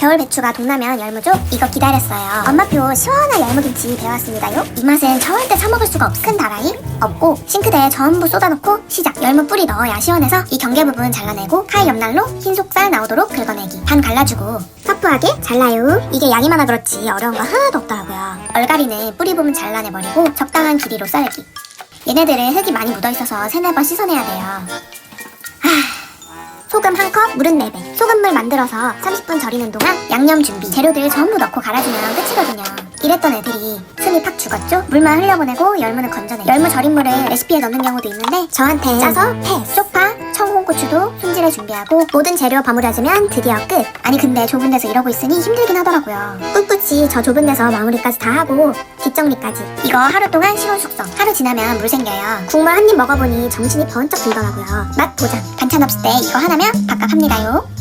겨울 배추가 동라면 열무족 이거 기다렸어요. 엄마표 시원한 열무김치 배웠습니다요. 이 맛은 절대 사 먹을 수가 없. 큰 다라이 없고 싱크대에 전부 쏟아놓고 시작. 열무 뿌리 넣어야 시원해서 이 경계 부분 잘라내고 칼 옆날로 흰 속살 나오도록 긁어내기. 반 갈라주고 퍼프하게 잘라요. 이게 양이 많아 그렇지 어려운 거 하나도 없더라고요. 얼갈이는 뿌리 부분 잘라내버리고 적당한 길이로 썰기. 얘네들은 흙이 많이 묻어있어서 세네 번 씻어내야 돼요. 소금 한 컵, 물은 4배. 소금 물 만들어서 30분 절이는 동안 양념 준비. 재료들 전부 넣고 갈아주면 끝이거든요. 이랬던 애들이 숨이 팍 죽었죠? 물만 흘려보내고 열무는 건져내. 열무 절임물을 레시피에 넣는 경우도 있는데 저한테 짜서 패스. 쪽파, 청홍고추도 손질해 준비하고 모든 재료 버무려주면 드디어 끝. 아니 근데 좁은 데서 이러고 있으니 힘들긴 하더라고요. 꿋꿋이 저 좁은 데서 마무리까지 다 하고 뒷정리까지. 이거 하루 동안 실온 숙성. 하루 지나면 물 생겨요. 국물 한 입 먹어보니 정신이 번쩍 들더라고요. 맛 보장. 반찬 없을 때 이거 하나면 밥값 합니다요.